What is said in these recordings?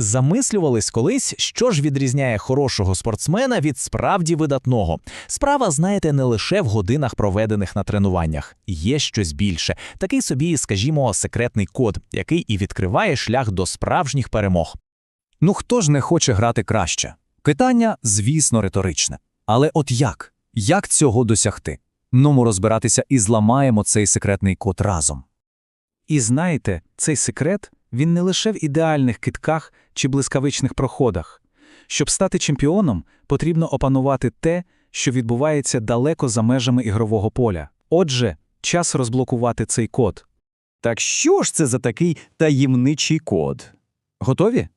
Замислювались колись, що ж відрізняє хорошого спортсмена від справді видатного. Справа, знаєте, не лише в годинах, проведених на тренуваннях. Є щось більше. Такий собі, скажімо, секретний код, який і відкриває шлях до справжніх перемог. Ну хто ж не хоче грати краще? Питання, звісно, риторичне. Але от як? Як цього досягти? Ному розбиратися і зламаємо цей секретний код разом. І знаєте, цей секрет він не лише в ідеальних китках чи блискавичних проходах. Щоб стати чемпіоном, потрібно опанувати те, що відбувається далеко за межами ігрового поля. Отже, час розблокувати цей код. Так що ж це за такий таємничий код? Готові?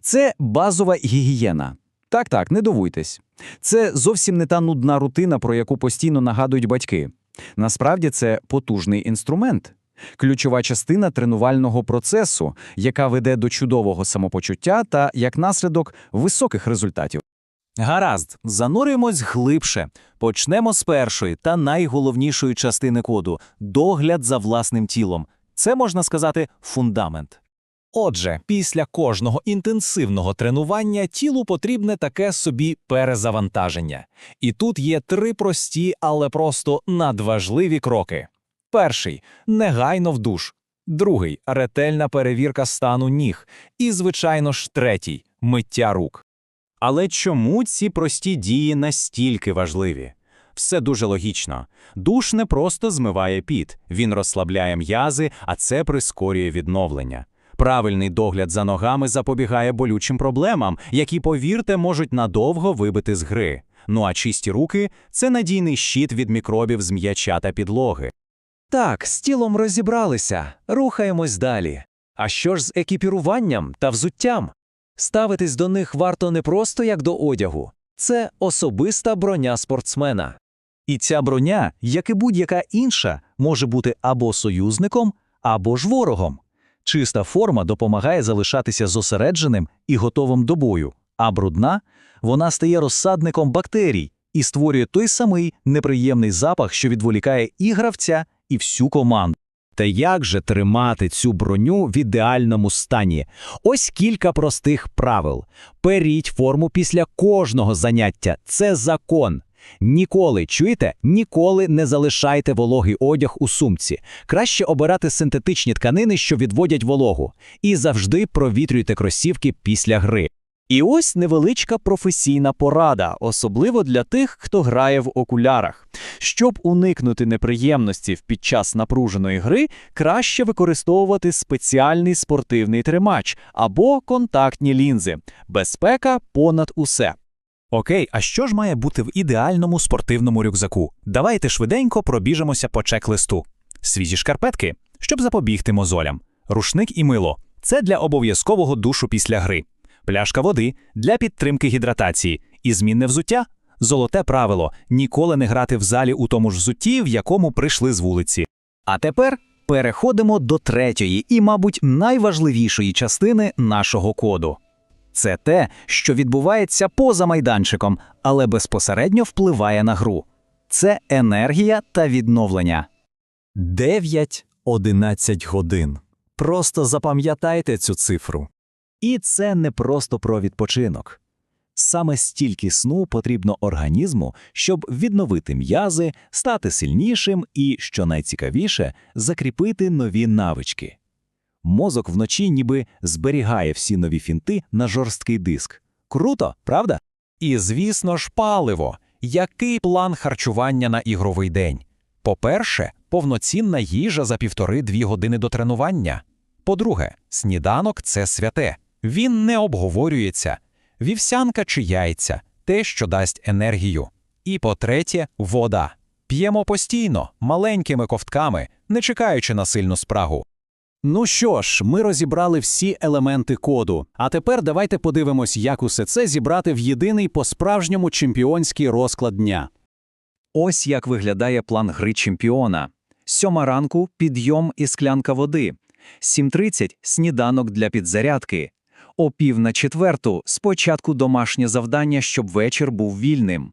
Це базова гігієна. Так, так, не дивуйтесь. Це зовсім не та нудна рутина, про яку постійно нагадують батьки. Насправді це потужний інструмент, ключова частина тренувального процесу, яка веде до чудового самопочуття та, як наслідок, високих результатів. Гаразд, занурюємось глибше. Почнемо з першої та найголовнішої частини коду догляд за власним тілом. Це можна сказати фундамент. Отже, після кожного інтенсивного тренування тілу потрібне таке собі перезавантаження. І тут є три прості, але просто надважливі кроки. Перший негайно в душ. Другий ретельна перевірка стану ніг. І, звичайно ж, третій миття рук. Але чому ці прості дії настільки важливі? Все дуже логічно. Душ не просто змиває піт, він розслабляє м'язи, а це прискорює відновлення. Правильний догляд за ногами запобігає болючим проблемам, які, повірте, можуть надовго вибити з гри. Ну а чисті руки це надійний щит від мікробів з м'яча та підлоги. Так, з тілом розібралися, рухаємось далі. А що ж з екіпіруванням та взуттям? Ставитись до них варто не просто як до одягу, це особиста броня спортсмена. І ця броня, як і будь-яка інша, може бути або союзником, або ж ворогом. Чиста форма допомагає залишатися зосередженим і готовим до бою, а брудна вона стає розсадником бактерій і створює той самий неприємний запах, що відволікає і гравця, і всю команду. Та як же тримати цю броню в ідеальному стані? Ось кілька простих правил. Періть форму після кожного заняття. Це закон. Ніколи, чуєте, ніколи не залишайте вологий одяг у сумці. Краще обирати синтетичні тканини, що відводять вологу. І завжди провітрюйте кросівки після гри. І ось невеличка професійна порада, особливо для тих, хто грає в окулярах. Щоб уникнути неприємностей під час напруженої гри, краще використовувати спеціальний спортивний тримач або контактні лінзи. Безпека понад усе. Окей, а що ж має бути в ідеальному спортивному рюкзаку? Давайте швиденько пробіжемося по чек-листу. Свіжі шкарпетки, щоб запобігти мозолям. Рушник і мило це для обов'язкового душу після гри. Пляшка води для підтримки гідратації. І змінне взуття золоте правило ніколи не грати в залі у тому ж взутті, в якому прийшли з вулиці. А тепер переходимо до третьої і, мабуть, найважливішої частини нашого коду. Це те, що відбувається поза майданчиком, але безпосередньо впливає на гру. Це енергія та відновлення. 9-11 годин. Просто запам'ятайте цю цифру. І це не просто про відпочинок. Саме стільки сну потрібно організму, щоб відновити м'язи, стати сильнішим і, що найцікавіше, закріпити нові навички. Мозок вночі ніби зберігає всі нові фінти на жорсткий диск. Круто, правда? І, звісно ж, паливо. Який план харчування на ігровий день? По-перше, повноцінна їжа за півтори-дві години до тренування. По-друге, сніданок це святе. Він не обговорюється. Вівсянка чи яйця те, що дасть енергію. І по-третє, вода. П'ємо постійно, маленькими ковтками, не чекаючи на сильну спрагу. Ну що ж, ми розібрали всі елементи коду. А тепер давайте подивимось, як усе це зібрати в єдиний по-справжньому чемпіонський розклад дня. Ось як виглядає план гри чемпіона. Сьома ранку підйом і склянка води. 7.30 – сніданок для підзарядки. О пів на четверту – спочатку домашнє завдання, щоб вечір був вільним.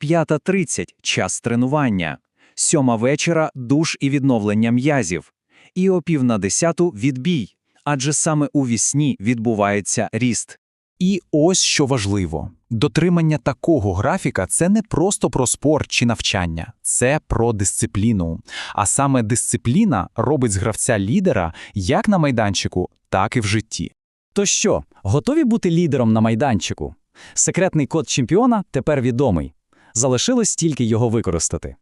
5.30 – час тренування. Сьома вечора – душ і відновлення м'язів. І о пів на десяту – відбій. адже саме у вісні відбувається ріст. І ось що важливо: дотримання такого графіка це не просто про спорт чи навчання, це про дисципліну. А саме дисципліна робить з гравця лідера як на майданчику, так і в житті. То що, готові бути лідером на майданчику? Секретний код чемпіона тепер відомий. Залишилось тільки його використати.